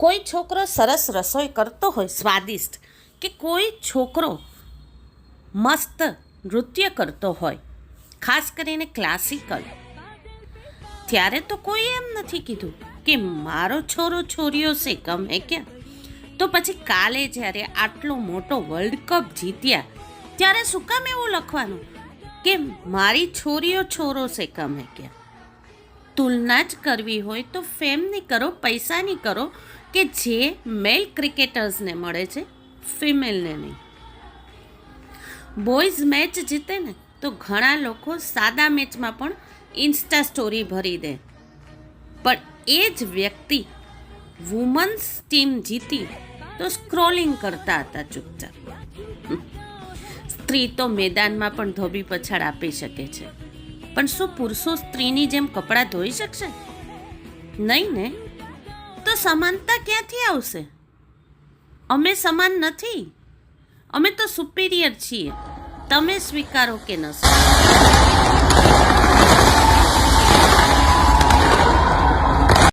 કોઈ છોકરો સરસ રસોઈ કરતો હોય, સ્વાદિષ્ટ, કે કોઈ છોકરો મસ્ત નૃત્ય કરતો હોય, ખાસ કરીને ક્લાસિકલ ત્યારે તો કોઈ એમ નથી કીધું કે મારો છોરો છોરીઓ છે ગમે ક્યાં. તો પછી કાલે જ્યારે આટલો મોટો વર્લ્ડ કપ જીત્યા, ત્યારે શું કામ એવું લખવાનું કે મારી છોરીઓ છોરો છે ગમે ક્યાં? તુલના જ કરવી હોય તો ફેમની કરો, પૈસાની કરો કે જે મેલ ક્રિકેટર્સને મળે છે ફિમેલને નહીં. બોયઝ મેચ જીતે ને, તો ઘણા લોકો સાદા મેચમાં પણ ઇન્સ્ટા સ્ટોરી ભરી દે. પણ એ જ વ્યક્તિ વુમન્સ ટીમ જીતી, તો સ્ક્રોલિંગ કરતા હતા ચૂપચાપ. સ્ત્રી તો મેદાનમાં પણ ધોબી પછાડ આપી શકે છે. પણ શું પુરુષો સ્ત્રીની જેમ કપડાં ધોઈ શકશે? નહીં ને? સમાનતા ક્યાંથી આવશે અમે સમાન નથી અમે તો સુપિરિયર છીએ તમે સ્વીકારો કે ન સ્વીકારો